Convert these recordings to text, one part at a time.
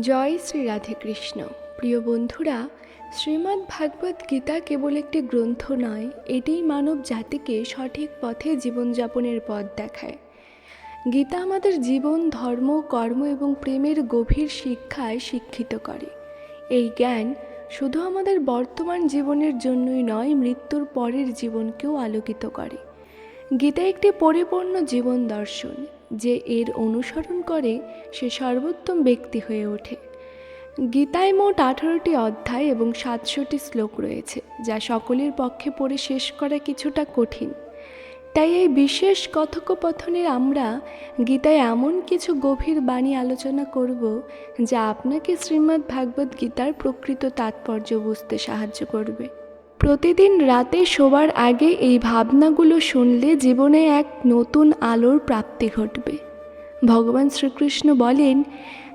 জয় শ্রী রাধেকৃষ্ণ প্রিয় বন্ধুরা শ্রীমদ্ ভাগবত গীতা কেবল একটি গ্রন্থ নয়, এটিই মানব জাতিকে সঠিক পথে জীবনযাপনের পথ দেখায়। গীতা আমাদের জীবন, ধর্ম, কর্ম এবং প্রেমের গভীর শিক্ষায় শিক্ষিত করে। এই জ্ঞান শুধু আমাদের বর্তমান জীবনের জন্যই নয়, মৃত্যুর পরের জীবনকেও আলোকিত করে। গীতা একটি পরিপূর্ণ জীবন দর্শন। যে এর অনুসরণ করে সে সর্বোত্তম ব্যক্তি হয়ে ওঠে। গীতায় মোট আঠারোটি অধ্যায় এবং সাতশোটি শ্লোক রয়েছে, যা সকলের পক্ষে পড়ে শেষ করা কিছুটা কঠিন। তাই এই বিশেষ কথোপকথনের আমরা গীতায় এমন কিছু গভীর বাণী আলোচনা করব, যা আপনাকে শ্রীমদ্ ভাগবত গীতার প্রকৃত তাৎপর্য বুঝতে সাহায্য করবে। প্রতিদিন রাতে শোবার আগে এই ভাবনাগুলো শুনলে জীবনে এক নতুন আলোর প্রাপ্তি ঘটবে। ভগবান শ্রীকৃষ্ণ বলেন,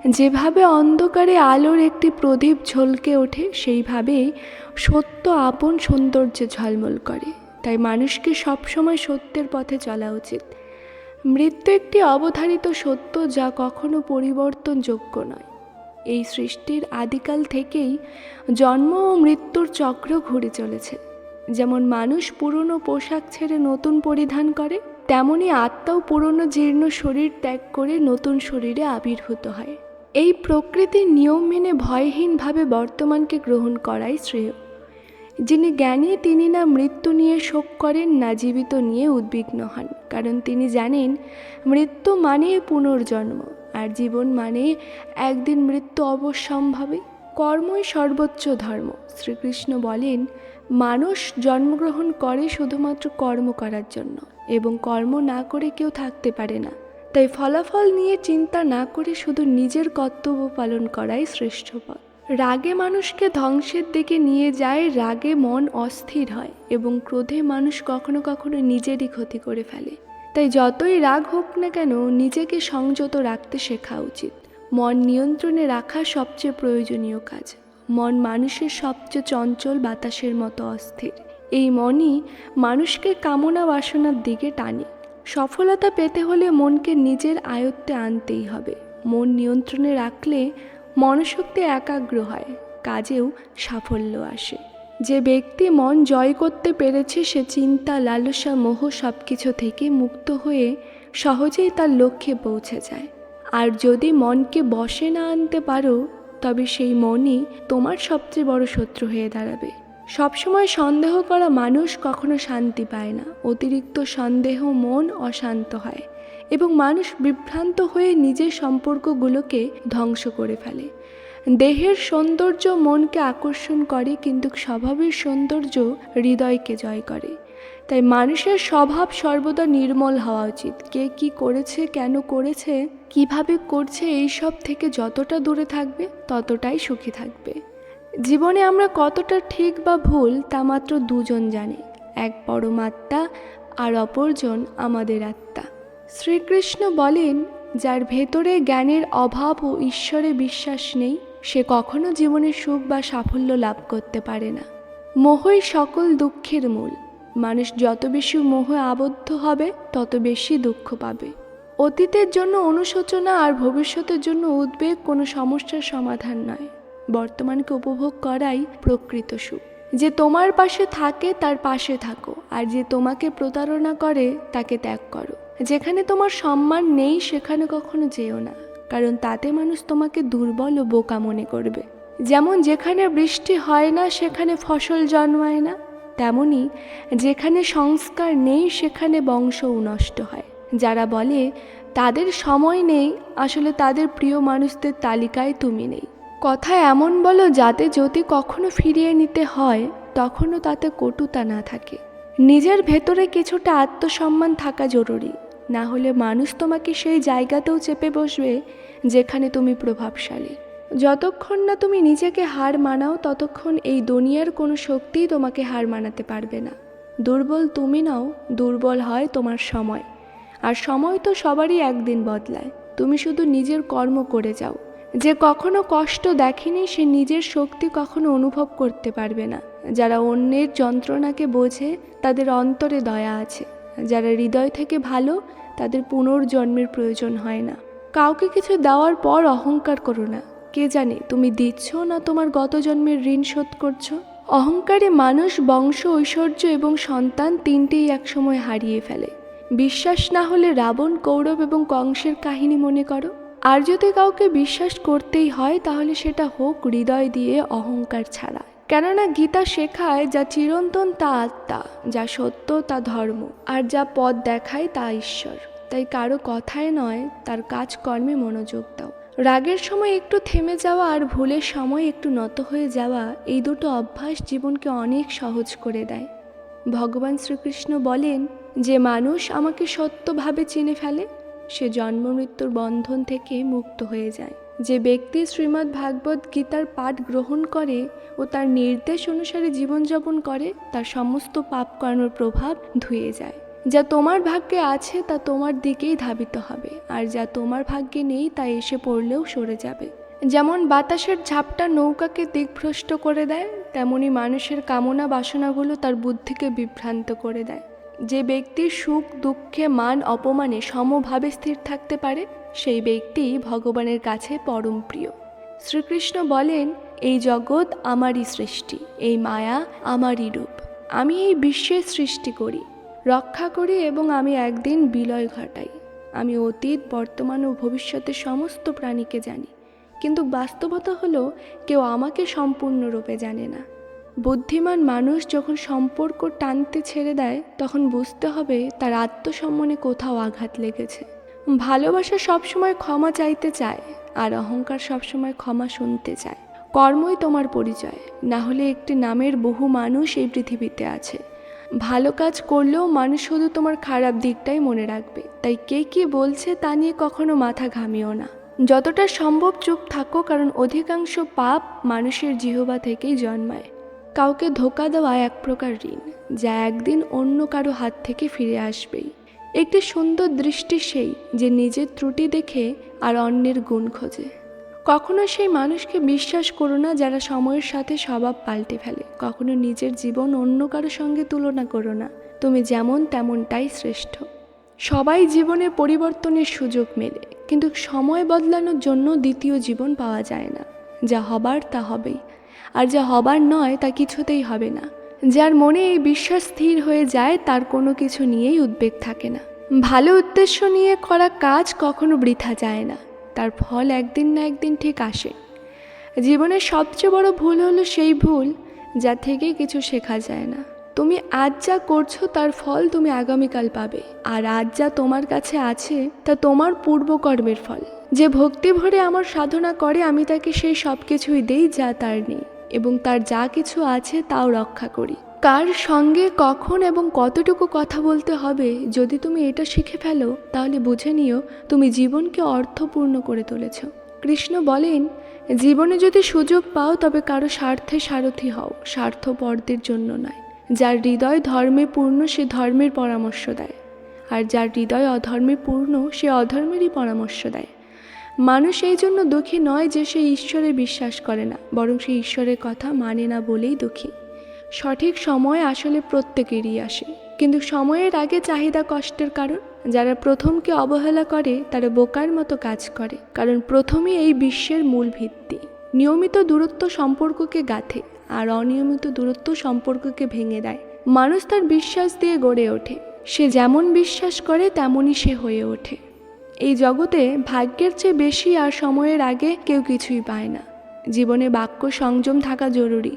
যেভাবে অন্ধকারে আলোর একটি প্রদীপ ঝলকে ওঠে, সেইভাবে সত্য আপন সৌন্দর্যে ঝলমল করে। তাই মানুষকে সবসময় সত্যের পথে চলা উচিত। মৃত্যু একটি অবধারিত সত্য যা কখনো পরিবর্তনযোগ্য নয়। এই সৃষ্টির আদিকাল থেকেই জন্ম ও মৃত্যুর চক্র ঘুরে চলেছে। যেমন মানুষ পুরনো পোশাক ছেড়ে নতুন পরিধান করে, তেমনি আত্মাও পুরনো জীর্ণ শরীর ত্যাগ করে নতুন শরীরে আবির্ভূত হয়। এই প্রকৃতির নিয়ম মেনে ভয়হীনভাবে বর্তমানকে গ্রহণ করাই শ্রেয়। যিনি জ্ঞানী, তিনি না মৃত্যু নিয়ে শোক করেন, না জীবিত নিয়ে উদ্বিগ্ন হন। কারণ তিনি জানেন, মৃত্যু মানে পুনর্জন্ম। আর জীবন মানে একদিন মৃত্যু অবশ্যম্ভাবী, কর্মই সর্বোচ্চ ধর্ম। শ্রীকৃষ্ণ বলেন, মানুষ জন্মগ্রহণ করে শুধুমাত্র কর্ম করার জন্য এবং কর্ম না করে কেউ থাকতে পারে না। তাই ফলাফল নিয়ে চিন্তা না করে শুধু নিজের কর্তব্য পালন করাই শ্রেষ্ঠ পথ। রাগে মানুষকে ধ্বংসের দিকে নিয়ে যায়, রাগে মন অস্থির হয় এবং ক্রোধে মানুষ কখনো কখনো নিজেরই ক্ষতি করে ফেলে। তাই যতই রাগ হোক না কেন নিজেকে সংযত রাখতে শেখা উচিত। মন নিয়ন্ত্রণে রাখা সবচেয়ে প্রয়োজনীয় কাজ। মন মানুষের সবচেয়ে চঞ্চল বাতাসের মতো অস্থির। এই মনই মানুষকে কামনা বাসনার দিকে টানে। সফলতা পেতে হলে মনকে নিজের আয়ত্তে আনতেই হবে। মন নিয়ন্ত্রণে রাখলে মনশক্তি একাগ্র হয়, কাজেও সাফল্য আসে। যে ব্যক্তি মন জয় করতে পেরেছে, সে চিন্তা, লালসা, মোহ সব কিছু থেকে মুক্ত হয়ে সহজেই তার লক্ষ্যে পৌঁছে যায়। আর যদি মনকে বসে না আনতে পারো, তবে সেই মনই তোমার সবচেয়ে বড় শত্রু হয়ে দাঁড়াবে। সবসময় সন্দেহ করা মানুষ কখনো শান্তি পায় না। অতিরিক্ত সন্দেহ মন অশান্ত হয় এবং মানুষ বিভ্রান্ত হয়ে নিজের সম্পর্কগুলোকে ধ্বংস করে ফেলে। দেহের সৌন্দর্য মনকে আকর্ষণ করে, কিন্তু স্বভাবের সৌন্দর্য হৃদয়কে জয় করে। তাই মানুষের স্বভাব সর্বদা নির্মল হওয়া উচিত। কে কি করেছে, কেন করেছে, কীভাবে করছে এই সব থেকে যতটা দূরে থাকবে, ততটাই সুখী থাকবে। জীবনে আমরা কতটা ঠিক বা ভুল, তা মাত্র দুজন জানে। এক পরমাত্মা, আর অপরজন আমাদের আত্মা। শ্রীকৃষ্ণ বলেন, যার ভেতরে জ্ঞানের অভাব ও ঈশ্বরে বিশ্বাস নেই সে কখনো জীবনে সুখ বা সাফল্য লাভ করতে পারে না। মোহই সকল দুঃখের মূল। মানুষ যত বেশি মোহ আবদ্ধ হবে, তত বেশি দুঃখ পাবে। অতীতের জন্য অনুশোচনা আর ভবিষ্যতের জন্য উদ্বেগ কোনো সমস্যার সমাধান নয়। বর্তমানকে উপভোগ করাই প্রকৃত সুখ। যে তোমার পাশে থাকে, তার পাশে থাকো, আর যে তোমাকে প্রতারণা করে, তাকে ত্যাগ করো। যেখানে তোমার সম্মান নেই, সেখানে কখনো যেও না। কারণ তাতে মানুষ তোমাকে দুর্বল ও বোকা মনে করবে। যেমন যেখানে বৃষ্টি হয় না, সেখানে ফসল জন্মায় না, তেমনি যেখানে সংস্কার নেই, সেখানে বংশও নষ্ট হয়। যারা বলে, তাদের সময় নেই আসলে তাদের প্রিয় মানুষদের তালিকায় তুমি নেই। কথা এমন বলো যাতে যদি কখনো ফিরিয়ে নিতে হয়, তখনও তাতে কটুতা না থাকে। নিজের ভেতরে কিছুটা আত্মসম্মান থাকা জরুরি। না হলে মানুষ তোমাকে সেই জায়গাতেও চেপে বসবে যেখানে তুমি প্রভাবশালী। যতক্ষণ না তুমি নিজেকে হার মানাও, ততক্ষণ এই দুনিয়ার কোনো শক্তিই তোমাকে হার মানাতে পারবে না। দুর্বল তুমি নাও, দুর্বল হয় তোমার সময়। আর সময় তো সবারই একদিন বদলায়। তুমি শুধু নিজের কর্ম করে যাও। যে কখনো কষ্ট দেখেনি, সে নিজের শক্তি কখনো অনুভব করতে পারবে না। যারা অন্যের যন্ত্রণাকে বোঝে, তাদের অন্তরে দয়া আছে। যারা হৃদয় থেকে ভালো, তাদের পুনর্জন্মের প্রয়োজন হয় না। কাউকে কিছু দেওয়ার পর অহংকার করো না। কে জানে তুমি দিচ্ছ না তোমার গত জন্মের ঋণ শোধ করছ? অহংকারে মানুষ, বংশ, ঐশ্বর্য এবং সন্তান তিনটেই একসময় হারিয়ে ফেলে। বিশ্বাস না হলে রাবণ, কৌরব এবং কংসের কাহিনী মনে করো। আর যদি কাউকে বিশ্বাস করতেই হয়, তাহলে সেটা হোক হৃদয় দিয়ে অহংকার ছাড়া। কেননা গীতা শেখায়, যা চিরন্তন তা আত্মা, যা সত্য তা ধর্ম, আর যা পথ দেখায় তা ঈশ্বর। তাই কারও কথায় নয়, তার কাজকর্মে মনোযোগ দাও। রাগের সময় একটু থেমে যাওয়া আর ভুলের সময় একটু নত হয়ে যাওয়া, এই দুটো অভ্যাস জীবনকে অনেক সহজ করে দেয়। ভগবান শ্রীকৃষ্ণ বলেন, যে মানুষ আমাকে সত্যভাবে চিনে ফেলে, সে জন্ম মৃত্যুর বন্ধন থেকে মুক্ত হয়ে যায়। যে ব্যক্তি শ্রীমদ্ ভাগবত গীতার পাঠ গ্রহণ করে ও তার নির্দেশ অনুসারে জীবনযাপন করে, তার সমস্ত পাপকর্মের প্রভাব ধুয়ে যায়। যা তোমার ভাগ্যে আছে তা তোমার দিকেই ধাবিত হবে, আর যা তোমার ভাগ্যে নেই তা এসে পড়লেও সরে যাবে। যেমন বাতাসের ঝাপটা নৌকাকে দিকভ্রষ্ট করে দেয়, তেমনি মানুষের কামনা বাসনাগুলো তার বুদ্ধিকে বিভ্রান্ত করে দেয়। যে ব্যক্তি সুখ, দুঃখে, মান, অপমানে সমভাবে স্থির থাকতে পারে, সেই ব্যক্তি ভগবানের কাছে পরম প্রিয়। শ্রীকৃষ্ণ বলেন, এই জগৎ আমারই সৃষ্টি, এই মায়া আমারই রূপ। আমি এই বিশ্বের সৃষ্টি করি রক্ষা করি এবং আমি একদিন বিলয় ঘটাই। আমি অতীত, বর্তমান ও ভবিষ্যতের সমস্ত প্রাণীকে জানি। কিন্তু বাস্তবতা হলো, কেউ আমাকে সম্পূর্ণরূপে জানে না। বুদ্ধিমান মানুষ যখন সম্পর্ক টানতে ছেড়ে দেয়, তখন বুঝতে হবে তার আত্মসম্মানে কোথাও আঘাত লেগেছে। ভালোবাসা সবসময় ক্ষমা চাইতে চায়, আর অহংকার সবসময় ক্ষমা শুনতে চায়। কর্মই তোমার পরিচয়, না হলে একটি নামের বহু মানুষ এই পৃথিবীতে আছে। ভালো কাজ করলেও মানুষ শুধু তোমার খারাপ দিকটাই মনে রাখবে। তাই কে কী বলছে তা নিয়ে কখনো মাথা ঘামিও না। যতটা সম্ভব চুপ থাকো, কারণ অধিকাংশ পাপ মানুষের জিহবা থেকেই জন্মায়। কাউকে ধোকা দেওয়া এক প্রকার ঋণ, যা একদিন অন্য কারও হাত থেকে ফিরে আসবেই। একটি সুন্দর দৃষ্টি সেই, যে নিজের ত্রুটি দেখে আর অন্যের গুণ খোঁজে। কখনো সেই মানুষকে বিশ্বাস করো না যারা সময়ের সাথে স্বভাব পাল্টে ফেলে। কখনো নিজের জীবন অন্য কারও সঙ্গে তুলনা করো না। তুমি যেমন তেমনটাই শ্রেষ্ঠ। সবাই জীবনে পরিবর্তনের সুযোগ মেলে, কিন্তু সময় বদলানোর জন্য দ্বিতীয় জীবন পাওয়া যায় না। যা হবার তা হবেই। আর যা হবার নয় তা কিছুতেই হবে না। যার মনে এই বিশ্বাস স্থির হয়ে যায়, তার কোনো কিছু নিয়েই উদ্বেগ থাকে না। ভালো উদ্দেশ্য নিয়ে করা কাজ কখনো বৃথা যায় না। তার ফল একদিন না একদিন ঠিক আসে। জীবনের সবচেয়ে বড় ভুল হলো সেই ভুল যা থেকে কিছু শেখা যায় না। তুমি আজ যা করছ তার ফল তুমি আগামীকাল পাবে। আর আজ যা তোমার কাছে আছে তা তোমার পূর্বকর্মের ফল। যে ভক্তি ভরে আমার সাধনা করে আমি তাকে সেই সব কিছুই দেই যা তার নেই। এবং তার যা কিছু আছে তাও রক্ষা করি। কার সঙ্গে, কখন এবং কতটুকু কথা বলতে হবে যদি তুমি এটা শিখে ফেলো, তাহলে বুঝে নিও তুমি জীবনকে অর্থপূর্ণ করে তুলেছ। কৃষ্ণ বলেন, জীবনে যদি সুযোগ পাও তবে কারও স্বার্থে সারথি হও, স্বার্থপরদের জন্য নয়। যার হৃদয় ধর্মে পূর্ণ, সে ধর্মের পরামর্শ দেয়। আর যার হৃদয় অধর্মে পূর্ণ, সে অধর্মেরই পরামর্শ দেয়। মানুষ এই জন্য দুঃখী নয় যে সে ঈশ্বরে বিশ্বাস করে না, বরং সে ঈশ্বরের কথা মানে না বলেই দুঃখী। সঠিক সময় আসলে প্রত্যেকেরই আসে। কিন্তু সময়ের আগে চাহিদা কষ্টের কারণ। যারা প্রথমকে অবহেলা করে, তারা বোকার মতো কাজ করে। কারণ প্রথমই এই বিশ্বের মূল ভিত্তি। নিয়মিত দূরত্ব সম্পর্ককে গাঁথে আর অনিয়মিত দূরত্ব সম্পর্ককে ভেঙে দেয়। মানুষ তার বিশ্বাস দিয়ে গড়ে ওঠে। সে যেমন বিশ্বাস করে, তেমনই সে হয়ে ওঠে। এই জগতে ভাগ্যের চেয়ে বেশি আর সময়ের আগে কেউ কিছুই পায় না। জীবনে বাক্য সংযম থাকা জরুরি।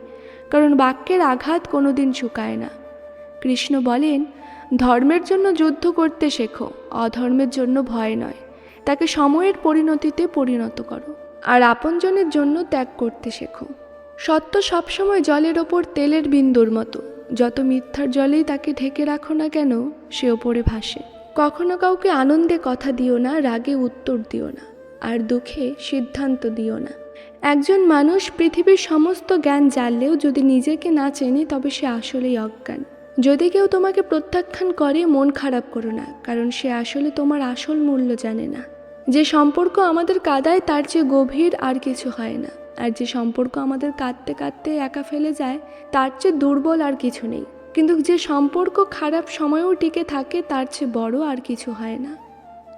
কারণ বাক্যের আঘাত কোনোদিন শুকায় না। কৃষ্ণ বলেন, ধর্মের জন্য যুদ্ধ করতে শেখো, অধর্মের জন্য ভয় নয়। তাকে সময়ের পরিণতিতে পরিণত করো, আর আপনজনের জন্য ত্যাগ করতে শেখো। সত্য সবসময় জলের ওপর তেলের বিন্দুর মতো। যত মিথ্যার জলেই তাকে ঢেকে রাখো না কেন, সে ওপরে ভাসে। কখনো কাউকে আনন্দে কথা দিও না, রাগে উত্তর দিও না, আর দুঃখে সিদ্ধান্ত দিও না। একজন মানুষ পৃথিবীর সমস্ত জ্ঞান জানলেও যদি নিজেকে না চেনে, তবে সে আসলেই অজ্ঞান। যদি কেউ তোমাকে প্রত্যাখ্যান করে, মন খারাপ করো না, কারণ সে আসলে তোমার আসল মূল্য জানে না। যে সম্পর্ক আমাদের কাদায়, তার চেয়ে গভীর আর কিছু হয় না। আর যে সম্পর্ক আমাদের কাঁদতে কাঁদতে একা ফেলে যায়, তার চেয়ে দুর্বল আর কিছু নেই। কিন্তু যে সম্পর্ক খারাপ সময়েও টিকে থাকে, তার চেয়ে বড় আর কিছু হয় না।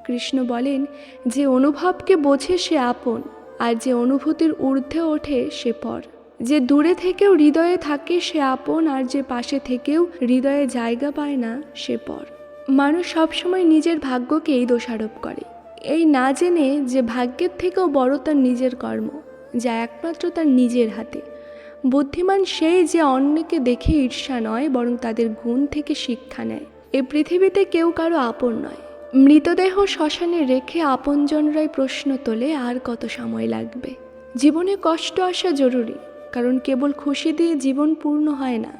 কৃষ্ণ বলেন, যে অনুভবকে বোঝে সে আপন। আর যে অনুভূতির ঊর্ধ্বে ওঠে সে পর। যে দূরে থেকেও হৃদয়ে থাকে সে আপন আর যে পাশে থেকেও হৃদয়ে জায়গা পায় না সে পর। মানুষ সবসময় নিজের ভাগ্যকেই দোষারোপ করে। এই না জেনে যে ভাগ্যের থেকেও বড় তার নিজের কর্ম, যা একমাত্র তার নিজের হাতে। বুদ্ধিমান সেই যে অন্যকে দেখে ঈর্ষা নয়, বরং তাদের গুণ থেকে শিক্ষা নেয়। এ পৃথিবীতে কেউ কারও আপন নয়। মৃতদেহ শ্মশানে রেখে আপনজনরাই প্রশ্ন তোলে, আর কত সময় লাগবে? জীবনে কষ্ট আসা জরুরি, কারণ কেবল খুশি দিয়ে জীবন পূর্ণ হয় না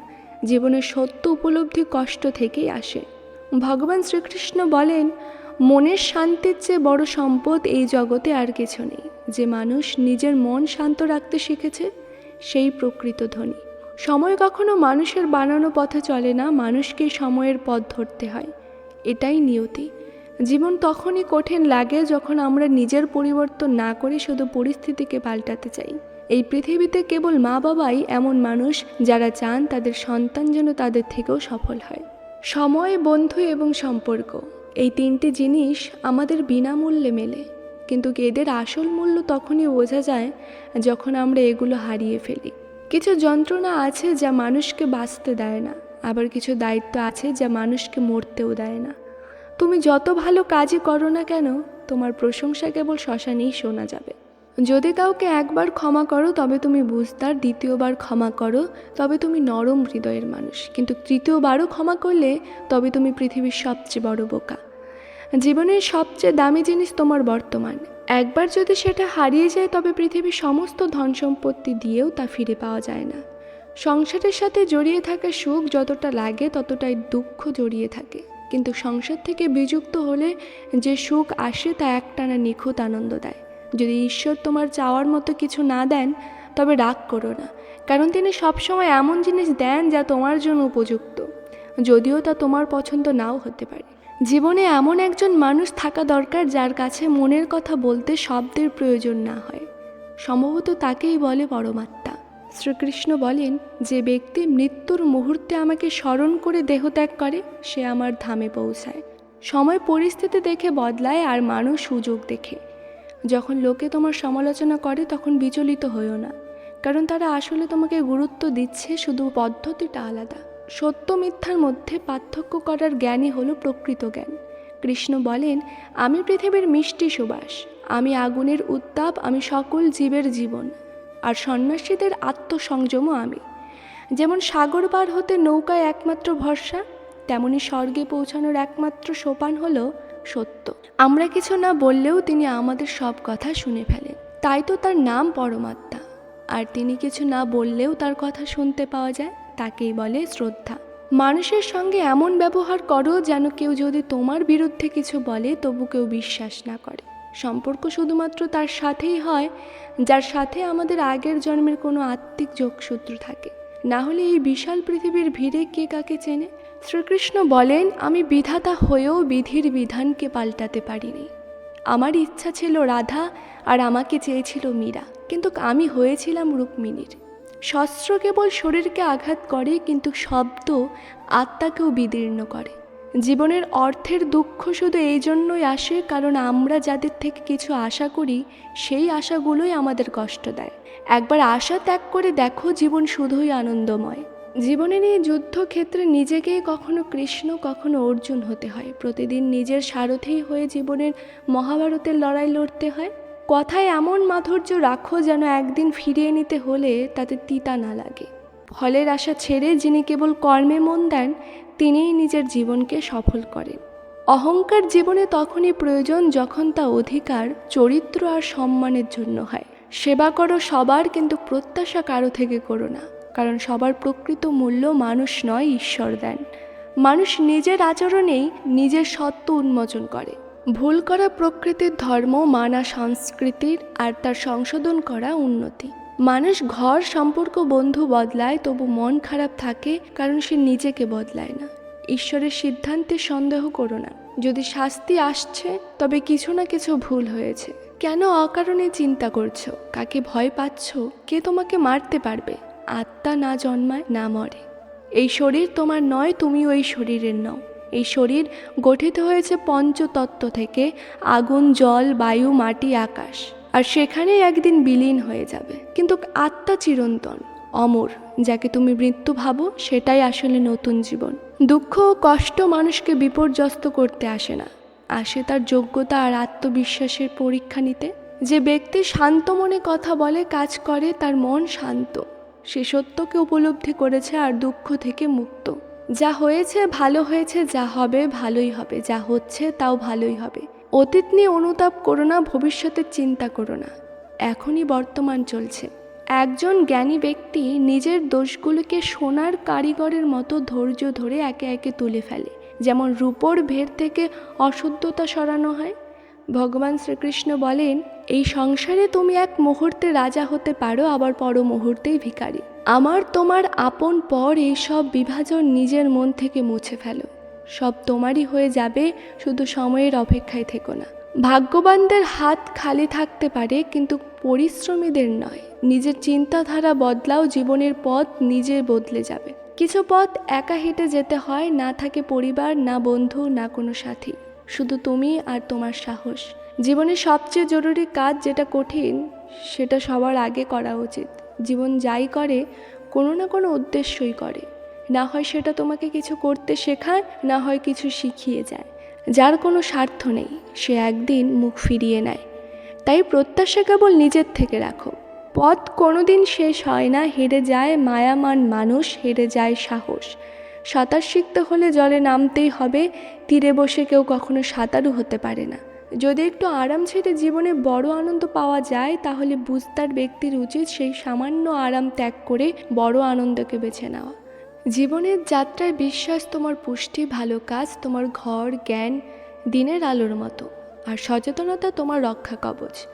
জীবনের সত্য উপলব্ধি কষ্ট থেকেই আসে। ভগবান শ্রীকৃষ্ণ বলেন, মনের শান্তির চেয়ে বড় সম্পদ এই জগতে আর কিছু নেই। যে মানুষ নিজের মন শান্ত রাখতে শিখেছে, সেই প্রকৃত ধনী। সময় কখনো মানুষের বানানো পথে চলে না মানুষকে সময়ের পথ ধরতে হয়। এটাই নিয়তি। জীবন তখনই কঠিন লাগে যখন আমরা নিজের পরিবর্তন না করে শুধু পরিস্থিতিকে পাল্টাতে চাই। এই পৃথিবীতে কেবল মা বাবাই এমন মানুষ যারা চান তাদের সন্তান যেন তাদের থেকেও সফল হয়। সময়, বন্ধু এবং সম্পর্ক, এই তিনটি জিনিস আমাদের বিনামূল্যে মেলে। কিন্তু এদের আসল মূল্য তখনই বোঝা যায় যখন আমরা এগুলো হারিয়ে ফেলি। কিছু যন্ত্রণা আছে যা মানুষকে বাঁচতে দেয় না, আবার কিছু দায়িত্ব আছে যা মানুষকে মরতেও দেয় না। তুমি যত ভালো কাজই করো না কেন, তোমার প্রশংসা কেবল শ্মশানেই শোনা যাবে। যদি কাউকে একবার ক্ষমা করো, তবে তুমি বুঝতার দ্বিতীয়বার ক্ষমা করো, তবে তুমি নরম হৃদয়ের মানুষ। কিন্তু তৃতীয়বারও ক্ষমা করলে, তবে তুমি পৃথিবীর সবচেয়ে বড় বোকা। জীবনের সবচেয়ে দামি জিনিস তোমার বর্তমান। একবার যদি সেটা হারিয়ে যায়, তবে পৃথিবীর সমস্ত ধন সম্পত্তি দিয়েও তা ফিরে পাওয়া যায় না। সংসারের সাথে জড়িয়ে থাকা সুখ যতটা লাগে, ততটাই দুঃখ জড়িয়ে থাকে। কিন্তু সংসার থেকে বিযুক্ত হলে যে সুখ আসে তা একটানা নিখুঁত আনন্দ দেয়। যদি ঈশ্বর তোমার চাওয়ার মতো কিছু না দেন, তবে রাগ করো না, কারণ তিনি সবসময় এমন জিনিস দেন যা তোমার জন্য উপযুক্ত, যদিও তা তোমার পছন্দ নাও হতে পারে। জীবনে এমন একজন মানুষ থাকা দরকার যার কাছে মনের কথা বলতে শব্দের প্রয়োজন না হয়। সম্ভবত তাকেই বলে পরমাত্মা। শ্রীকৃষ্ণ বলেন, যে ব্যক্তি মৃত্যুর মুহূর্তে আমাকে স্মরণ করে দেহত্যাগ করে, সে আমার ধামে পৌঁছায়। সময় পরিস্থিতি দেখে বদলায় আর মানুষ সুযোগ দেখে। যখন লোকে তোমার সমালোচনা করে, তখন বিচলিত হইও না। কারণ তারা আসলে তোমাকে গুরুত্ব দিচ্ছে, শুধু পদ্ধতিটা আলাদা। সত্য মিথ্যার মধ্যে পার্থক্য করার জ্ঞানই হলো প্রকৃত জ্ঞান। কৃষ্ণ বলেন, আমি পৃথিবীর মিষ্টি সুবাস। আমি আগুনের উত্তাপ, আমি সকল জীবের জীবন। আর সন্ন্যাসীদের আত্মসংযমও আমি। যেমন সাগর পার হতে নৌকায় একমাত্র ভরসা, তেমনি স্বর্গে পৌঁছানোর একমাত্র সোপান হলো সত্য। আমরা কিছু না বললেও তিনি আমাদের সব কথা শুনে ফেলেন। তাই তো তার নাম পরমাত্মা। আর তিনি কিছু না বললেও তার কথা শুনতে পাওয়া যায়, তাকেই বলে শ্রদ্ধা। মানুষের সঙ্গে এমন ব্যবহার করো যেন কেউ যদি তোমার বিরুদ্ধে কিছু বলে, তবু কেউ বিশ্বাস না করে। সম্পর্ক শুধুমাত্র তার সাথেই হয়, যার সাথে আমাদের আগের জন্মের কোনো আত্মিক যোগসূত্র থাকে। না হলে এই বিশাল পৃথিবীর ভিড়ে কে কাকে চেনে? শ্রীকৃষ্ণ বলেন, আমি বিধাতা হয়েও বিধির বিধানকে পাল্টাতে পারিনি। আমার ইচ্ছা ছিল রাধা আর আমাকে চেয়েছিল মীরা। কিন্তু আমি হয়েছিলাম রুক্মিণীর। শস্ত্র কেবল শরীরকে আঘাত করে, কিন্তু শব্দ আত্মাকেও বিদীর্ণ করে। জীবনের অর্থের দুঃখ শুধু এই জন্যই আসে, কারণ আমরা যাদের থেকে কিছু আশা করি, সেই আশাগুলোই আমাদের কষ্ট দেয়। একবার আশা ত্যাগ করে দেখো জীবন শুধুই আনন্দময়। জীবনের এই যুদ্ধক্ষেত্রে নিজেকেই কখনো কৃষ্ণ, কখনো অর্জুন হতে হয়। প্রতিদিন নিজের সারথেই হয়ে জীবনের মহাভারতের লড়াই লড়তে হয়। কথায় এমন মাধুর্য রাখো যেন একদিন ফিরিয়ে নিতে হলে তাতে তিতা না লাগে। ফলের আশা ছেড়ে যিনি কেবল কর্মে মন দেন তিনিই নিজের জীবনকে সফল করেন। অহংকার জীবনে তখনই প্রয়োজন যখন তা অধিকার, চরিত্র আর সম্মানের জন্য হয়। সেবা করো সবার কিন্তু প্রত্যাশা কারও থেকে করো না, কারণ সবার প্রকৃত মূল্য মানুষ নয়, ঈশ্বর দেন। মানুষ নিজের আচরণেই নিজের সত্য উন্মোচন করে। ভুল করা প্রকৃতির ধর্ম মানা সংস্কৃতির আর তার সংশোধন করা উন্নতি। মানুষ ঘর সম্পর্ক বন্ধু বদলায়, তবু মন খারাপ থাকে, কারণ সে নিজেকে বদলায় না। ঈশ্বরের সিদ্ধান্তে সন্দেহ করো না। যদি শাস্তি আসছে, তবে কিছু না কিছু ভুল হয়েছে। কেন অকারণে চিন্তা করছ? কাকে ভয় পাচ্ছ? কে তোমাকে মারতে পারবে? আত্মা না জন্মায়, না মরে। এই শরীর তোমার নয়, তুমিও এই শরীরের নও। এই শরীর গঠিত হয়েছে পঞ্চতত্ত্ব থেকে, আগুন, জল, বায়ু, মাটি, আকাশ। আর সেখানেই একদিন বিলীন হয়ে যাবে। কিন্তু আত্মা চিরন্তন, অমর, যাকে তুমি মৃত্যু ভাবো, সেটাই আসলে নতুন জীবন। দুঃখ ও কষ্ট মানুষকে বিপর্যস্ত করতে আসে না। আসে তার যোগ্যতা আর আত্মবিশ্বাসের পরীক্ষা নিতে। যে ব্যক্তি শান্ত মনে কথা বলে, কাজ করে, তার মন শান্ত। সে সত্যকে উপলব্ধি করেছে আর দুঃখ থেকে মুক্ত। যা হয়েছে ভালো হয়েছে, যা হবে ভালোই হবে। যা হচ্ছে, তাও ভালোই হবে। অতীত নিয়ে অনুতাপ করো না, ভবিষ্যতের চিন্তা করো না। এখনই বর্তমান চলছে। একজন জ্ঞানী ব্যক্তি নিজের দোষগুলোকে সোনার কারিগরের মতো ধৈর্য ধরে একে একে তুলে ফেলে। যেমন রূপোর ভের থেকে অশুদ্ধতা সরানো হয়। ভগবান শ্রীকৃষ্ণ বলেন, এই সংসারে তুমি এক মুহূর্তে রাজা হতে পারো, আবার পর মুহূর্তেই ভিখারি। আমার তোমার আপন পর এই সব বিভাজন নিজের মন থেকে মুছে ফেলো। সব তোমারই হয়ে যাবে, শুধু সময়ের অপেক্ষায় থেকো না। ভাগ্যবানদের হাত খালি থাকতে পারে, কিন্তু পরিশ্রমীদের নয়। নিজের চিন্তাধারা বদলাও, জীবনের পথ নিজে বদলে যাবে। কিছু পথ একা হেঁটে যেতে হয়, না থাকে পরিবার, না বন্ধু, না কোনো সাথী। শুধু তুমি আর তোমার সাহস। জীবনের সবচেয়ে জরুরি কাজ যেটা কঠিন, সেটা সবার আগে করা উচিত। জীবন যাই করে, কোনো না কোনো উদ্দেশ্যই করে। না হয় সেটা তোমাকে কিছু করতে শেখায়, না হয় কিছু শিখিয়ে যায়। যার কোনো স্বার্থ নেই, সে একদিন মুখ ফিরিয়ে নেয়। তাই প্রত্যাশা কেবল নিজের থেকে রাখো। পথ কোনোদিন শেষ হয় না, হেরে যায় মায়ামান মানুষ, হেরে যায় সাহস। সাঁতার শিখতে হলে জলে নামতেই হবে, তীরে বসে কেউ কখনো সাঁতারু হতে পারে না। যদি একটু আরাম ছেড়ে জীবনে বড় আনন্দ পাওয়া যায়, তাহলে বুঝতার ব্যক্তির উচিত সেই সামান্য আরাম ত্যাগ করে বড় আনন্দকে বেছে নেওয়া। জীবনের যাত্রায় বিশ্বাস, তোমার পুষ্টি, ভালো কাজ, তোমার ঘর, জ্ঞান, দিনের আলোর মতো। আর সচেতনতা তোমার রক্ষা কবচ।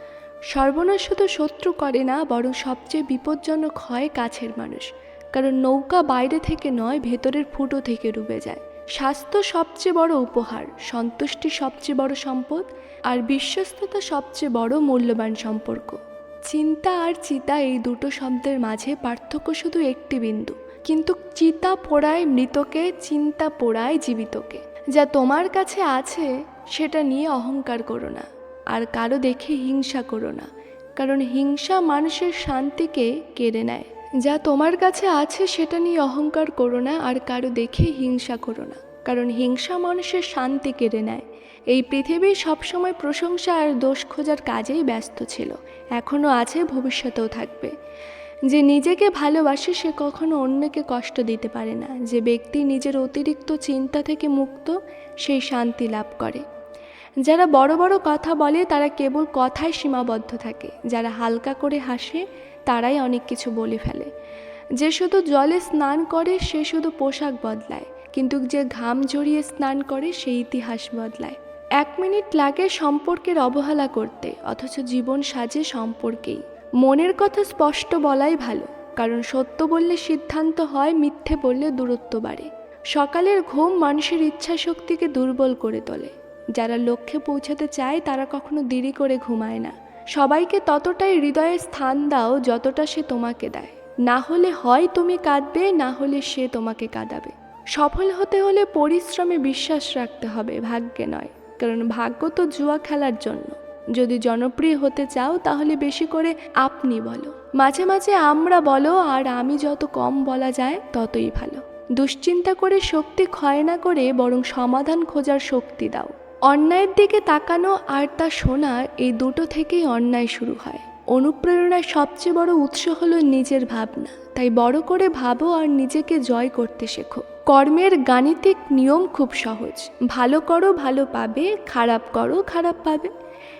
সর্বনাশ শুধু শত্রু করে না, বরং সবচেয়ে বিপজ্জনক হয় কাছের মানুষ। কারণ নৌকা বাইরে থেকে নয়, ভেতরের ফুটো থেকে ডুবে যায়। স্বাস্থ্য সবচেয়ে বড় উপহার, সন্তুষ্টি সবচেয়ে বড় সম্পদ, আর বিশ্বস্ততা সবচেয়ে বড় মূল্যবান সম্পর্ক। চিন্তা আর চিতা এই দুটো শব্দের মাঝে পার্থক্য শুধু একটি বিন্দু। কিন্তু চিতা পোড়ায় মৃতকে, চিন্তা পোড়ায় জীবিতকে। যা তোমার কাছে আছে, সেটা নিয়ে অহংকার করো না। আর কারও দেখে হিংসা করো না। কারণ হিংসা মানুষের শান্তিকে কেড়ে নেয়। যা তোমার কাছে আছে, সেটা নিয়ে অহংকার করো না। আর কারও দেখে হিংসা করো না। কারণ হিংসা মানুষের শান্তি কেড়ে নেয়। এই পৃথিবী সবসময় প্রশংসা আর দোষ খোঁজার কাজেই ব্যস্ত ছিল। এখনও আছে, ভবিষ্যতেও থাকবে। যে নিজেকে ভালোবাসে সে কখনো অন্যকে কষ্ট দিতে পারে না। যে ব্যক্তি নিজের অতিরিক্ত চিন্তা থেকে মুক্ত সেই শান্তি লাভ করে। যারা বড় বড় কথা বলে, তারা কেবল কথায় সীমাবদ্ধ থাকে। যারা হালকা করে হাসে, তারাই অনেক কিছু বলে ফেলে। যে শুধু জলে স্নান করে, সে শুধু পোশাক বদলায়। কিন্তু যে ঘাম ঝরিয়ে স্নান করে সেই ইতিহাস বদলায়। এক মিনিট লাগে সম্পর্কের অবহেলা করতে, অথচ জীবন সাজে সম্পর্কেই। মনের কথা স্পষ্ট বলাই ভালো, কারণ সত্য বললে সিদ্ধান্ত হয়, মিথ্যে বললে দূরত্ব বাড়ে। সকালের ঘুম মানুষের ইচ্ছা শক্তিকে দুর্বল করে তোলে। যারা লক্ষ্যে পৌঁছাতে চায়, তারা কখনো দেরি করে ঘুমায় না। সবাইকে ততটাই হৃদয়ে স্থান দাও, যতটা সে তোমাকে দেয়। না হলে হয় তুমি কাঁদবে, না হলে সে তোমাকে কাঁদাবে। সফল হতে হলে পরিশ্রমে বিশ্বাস রাখতে হবে, ভাগ্যে নয়। কারণ ভাগ্য তো জুয়া খেলার জন্য। যদি জনপ্রিয় হতে চাও, তাহলে বেশি করে আপনি বলো। মাঝে মাঝে আমরা বলো, আর আমি যত কম বলা যায়, ততই ভালো। দুশ্চিন্তা করে শক্তি ক্ষয় না করে বরং সমাধান খোঁজার শক্তি দাও। অন্যায়ের দিকে তাকানো আর তা শোনা, এই দুটো থেকেই অন্যায় শুরু হয়। অনুপ্রেরণার সবচেয়ে বড় উৎস হলো নিজের ভাবনা। তাই বড় করে ভাবো আর নিজেকে জয় করতে শেখো। কর্মের গাণিতিক নিয়ম খুব সহজ। ভালো করো, ভালো পাবে, খারাপ করো, খারাপ পাবে।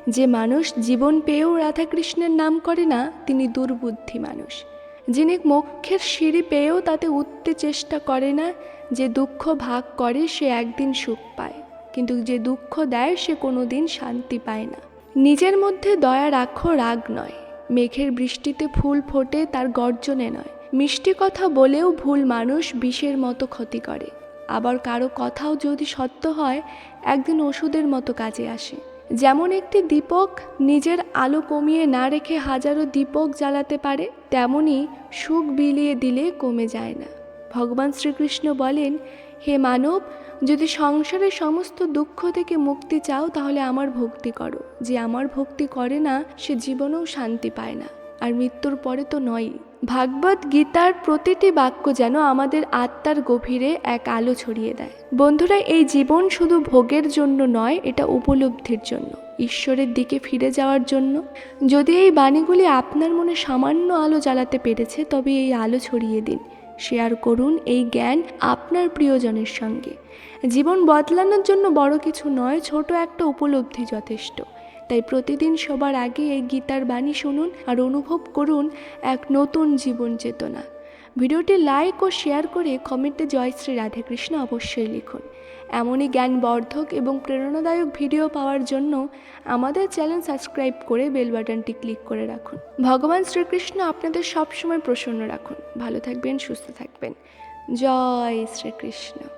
যে মানুষ জীবন পেয়েও রাধাকৃষ্ণের নাম করে না, তিনি দুর্বুদ্ধি মানুষ। যিনি মোক্ষের সিঁড়ি পেয়েও তাতে উঠতে চেষ্টা করে না, যে দুঃখ ভাগ করে সে একদিন সুখ পায়। কিন্তু যে দুঃখ দেয়, সে কোনো দিন শান্তি পায় না। নিজের মধ্যে দয়া রাখো, রাগ নয়। মেঘের বৃষ্টিতে ফুল ফোটে, তার গর্জনে নয়। মিষ্টি কথা বলেও ভুল মানুষ বিষের মতো ক্ষতি করে। আবার কারও কথাও যদি সত্য হয়, একদিন ওষুধের মতো কাজে আসে। যেমন একটি দীপক নিজের আলো কমিয়ে না রেখে হাজারো দীপক জ্বালাতে পারে, তেমনি সুখ বিলিয়ে দিলে কমে যায় না। ভগবান শ্রীকৃষ্ণ বলেন, হে মানব, যদি সংসারের সমস্ত দুঃখ থেকে মুক্তি চাও, তাহলে আমার ভক্তি করো। যে আমার ভক্তি করে না, সে জীবনেও শান্তি পায় না। আর মৃত্যুর পরে তো নয়ই। ভাগবত গীতার প্রতিটি বাক্য যেন আমাদের আত্মার গভীরে এক আলো ছড়িয়ে দেয়। বন্ধুরা, এই জীবন শুধু ভোগের জন্য নয়, এটা উপলব্ধির জন্য, ঈশ্বরের দিকে ফিরে যাওয়ার জন্য। যদি এই বাণীগুলি আপনার মনে সামান্য আলো জ্বালাতে পেরেছে, তবে এই আলো ছড়িয়ে দিন। শেয়ার করুন এই জ্ঞান আপনার প্রিয়জনের সঙ্গে। জীবন বদলানোর জন্য বড় কিছু নয়, ছোট একটা উপলব্ধি যথেষ্ট। তাই প্রতিদিন সবার আগে এই গীতার বাণী শুনুন আর অনুভব করুন এক নতুন জীবন চেতনা। ভিডিওটি লাইক ও শেয়ার করে কমেন্টে জয় শ্রী রাধেকৃষ্ণ অবশ্যই লিখুন। এমনই জ্ঞানবর্ধক এবং প্রেরণাদায়ক ভিডিও পাওয়ার জন্য আমাদের চ্যানেল সাবস্ক্রাইব করে বেল বাটনটি ক্লিক করে রাখুন। ভগবান শ্রীকৃষ্ণ আপনাদের সবসময় প্রসন্ন রাখুন। ভালো থাকবেন, সুস্থ থাকবেন। জয় শ্রীকৃষ্ণ।